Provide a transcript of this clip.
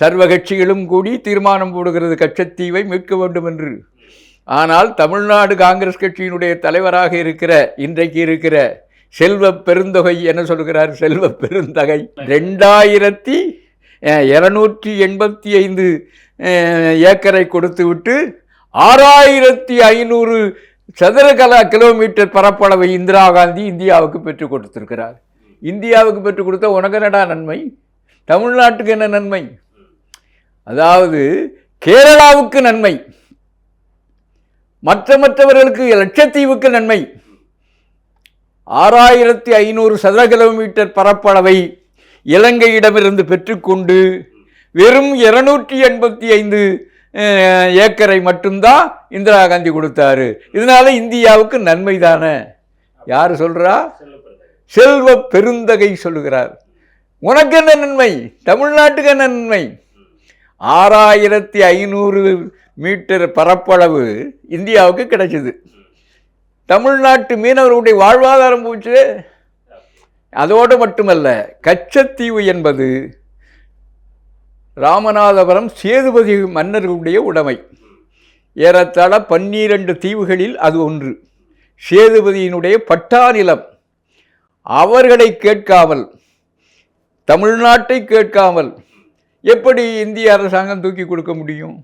சர்வ கட்சிகளும் கூடி தீர்மானம் போடுகிறது கச்சத்தீவை மீட்க வேண்டும் என்று ஆனால் தமிழ்நாடு காங்கிரஸ் கட்சியினுடைய தலைவராக இருக்கிற இன்றைக்கு இருக்கிற செல்வ பெருந்தொகை என்ன சொல்கிறார்? செல்வ பெருந்தகை. ரெண்டாயிரத்தி இருநூற்றி எண்பத்தி ஐந்து ஏக்கரை கொடுத்துவிட்டு ஆறாயிரத்தி ஐநூறு சதுர கலா கிலோமீட்டர் பரப்பளவை இந்திரா காந்தி இந்தியாவுக்கு பெற்றுக் கொடுத்திருக்கிறார். இந்தியாவுக்கு பெற்றுக் கொடுத்த உனக்கு என்னடா நன்மை? தமிழ்நாட்டுக்கு என்ன நன்மை? அதாவது கேரளாவுக்கு நன்மை மற்ற மற்றவர்களுக்கு லட்சத்தீவுக்கு நன்மை. ஆறாயிரத்தி ஐநூறு சதுர கிலோமீட்டர் பரப்பளவை இலங்கையிடமிருந்து பெற்றுக்கொண்டு வெறும் இருநூற்றி எண்பத்தி ஐந்து ஏக்கரை மட்டும்தான் இந்திரா காந்தி கொடுத்தாரு. இதனால இந்தியாவுக்கு நன்மை தானே? யார் சொல்றா? செல்வ பெருந்தகை சொல்லுகிறார். உனக்கு என்ன நன்மை? தமிழ்நாட்டுக்கு என்ன நன்மை? ஆறாயிரத்தி ஐநூறு மீட்டர் பரப்பளவு இந்தியாவுக்கு கிடைச்சிது. தமிழ்நாட்டு மீனவர்களுடைய வாழ்வாதாரம் போச்சு. அதோடு மட்டுமல்ல கச்சத்தீவு என்பது ராமநாதபுரம் சேதுபதி மன்னர்களுடைய உடைமை. ஏறத்தாழ பன்னிரண்டு தீவுகளில் அது ஒன்று. சேதுபதியினுடைய பட்டா நிலம் அவர்களை கேட்காமல் தமிழ்நாட்டை கேட்காமல் எப்படி இந்திய அரசாங்கம் தூக்கி கொடுக்க முடியும்?